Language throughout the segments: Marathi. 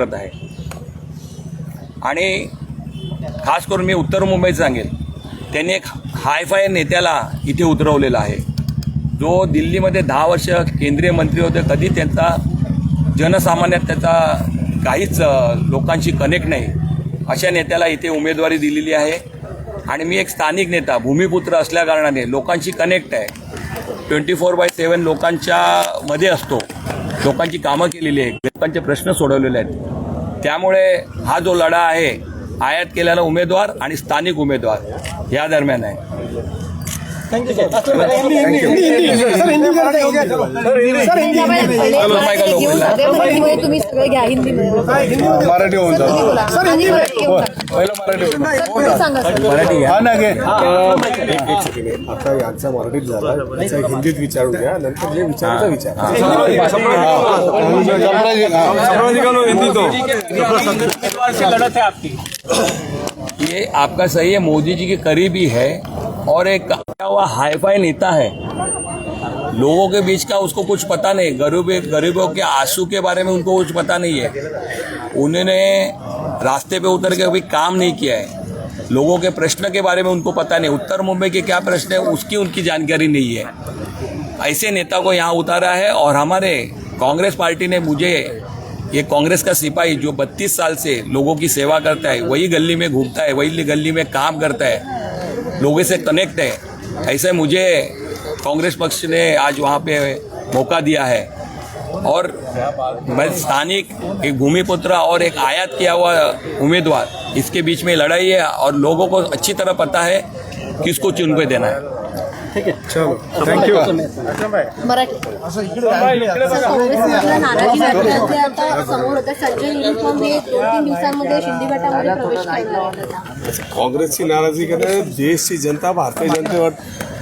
करत आहे. आणि खास करून मी उत्तर मुंबईत सांगेल त्यांनी एक हायफाय नेत्याला इथे उतरवलेला आहे. जो दिल्लीमध्ये दहा वर्ष केंद्रीय मंत्री होते कधी त्यांचा जनसामान्यात त्याचा काहीच लोकांशी कनेक्ट नाही. अशा नेत्याला इथे उमेदवारी दिलेली आहे. आणि मी एक स्थानिक नेता भूमिपुत्र असल्याकारणाने लोकांशी कनेक्ट आहे. ट्वेंटी फोर बाय सेवन लोकांच्या मध्ये असतो. लोकांची कामं केलेली आहे लोकांचे प्रश्न सोडवलेले आहेत. त्यामुळे हा जो लढा आहे आयात केलेला उमेदवार आणि स्थानिक उमेदवार या दरम्यान आहे. चलो, मायका लोक बोला. सगळे तुम्ही सगळे घ्या हिंदीमध्ये मराठी होऊन सर, तुम्ही बोला. आणि मराठी येऊन जा. पहिलं मराठी होऊन सर, तुम्ही सांगा सर. मराठी घ्या. हा ना घे एक एक सेकंड आता यांचा मराठीत झाला याचा हिंदीत विचारून घ्या नंतर जे विचारायचा विचार ये आपका सही है मोदी जी के करीबी है और एक क्या हुआ? हाईफाई नेता है। लोगों के बीच का उसको कुछ पता नहीं। गरीब, गरीबों के आँसू के बारे में उनको कुछ पता नहीं है। उन्होंने रास्ते पे उतर के अभी काम नहीं किया है। लोगों के प्रश्न के बारे में उनको पता नहीं। उत्तर मुंबई के क्या प्रश्न है, उसकी उनकी जानकारी नहीं है। ऐसे नेता को यहाँ उतारा है और हमारे कांग्रेस पार्टी ने मुझे, ये कांग्रेस का सिपाही जो 32 साल से लोगों की सेवा करता है, वही गली में घूमता है, वही गली में काम करता है लोगों से कनेक्ट है। ऐसे मुझे कांग्रेस पक्ष ने आज वहाँ पे मौका दिया है। और मैं स्थानिक एक भूमिपुत्र और एक आयात किया हुआ उम्मीदवार, इसके बीच में लड़ाई है और लोगों को अच्छी तरह पता है किसको चुन पे देना है। थँक्यू मराठी. सर, काँग्रेसमधला नाराजी व्यक्त आता समोर होतं संजय निरुपम हे दोन तीन दिवसांमध्ये शिंदे गटामध्ये प्रवेश करणार आहेत. काँग्रेसची नाराजी करणे देशची जनता भारतीय जनता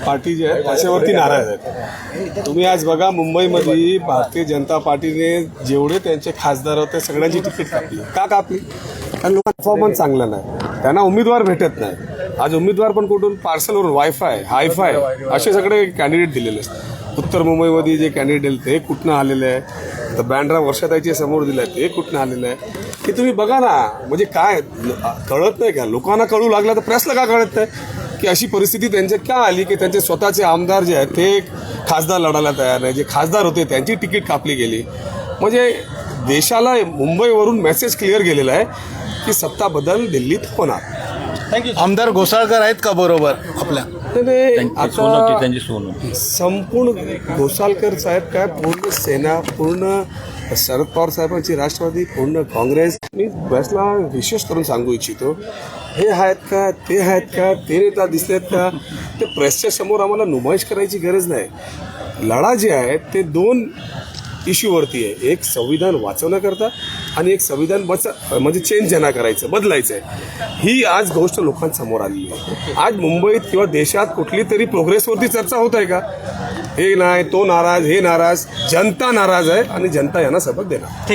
पार्टी जी आहे त्याच्यावरती नाराज आहेत. तुम्ही आज बघा मुंबईमध्ये भारतीय जनता पार्टीने जेवढे त्यांचे खासदार होते सगळ्यांची तिकीट कापली. का कापली? कारण लोकांना परफॉर्मन्स चांगला नाही. त्यांना उमेदवार भेटत नाही. आज उमेदवार पण कुठून? पार्सलवरून वायफाय हायफाय असे सगळे कॅन्डिडेट दिलेले आहेत. उत्तर मुंबईमध्ये जे कॅन्डिडेट ते कुठनं आलेले आहे तर बँड्रा वर्षाताईचे समोर दिलं आहे ते कुठनं आलेलं आहे की तुम्ही बघा ना. म्हणजे काय कळत नाही का? लोकांना कळू लागलं तर प्रेसला का कळत नाही? की अशी परिस्थिती त्यांच्या का आली? की त्यांचे स्वतःचे आमदार जे आहेत ते खासदार लढायला तयार नाही. जे खासदार होते त्यांची तिकीट कापली गेली. म्हणजे देशाला मुंबईवरून मेसेज क्लिअर गेलेला आहे की सत्ता बदल दिल्लीत होणार. आमदार घोसाळकर आहेत का बरोबर आपल्या? आता संपूर्ण घोसालकर साहेब काय पूर्ण सेना पूर्ण शरद पवार साहेबांची राष्ट्रवादी पूर्ण काँग्रेस. मी बसला विशेष करून सांगू इच्छितो हे आहेत का ते आहेत का ते नेता दिसलेत का? ते प्रेसच्या समोर आम्हाला नुमाइश करायची गरज नाही. लढा जे आहे ते दोन इश्यूवरती आहे. एक संविधान वाचवण्याकरता आणि एक संविधान बच म्हणजे चेंज ज्यांना करायचं बदलायचं आहे ही आज गोष्ट लोकांसमोर आलेली आहे. आज मुंबईत किंवा देशात कुठली तरी प्रोग्रेसवरती चर्चा होत आहे का? हे नाही तो नाराज हे नाराज जनता नाराज आहे आणि जनता यांना सबक देणार.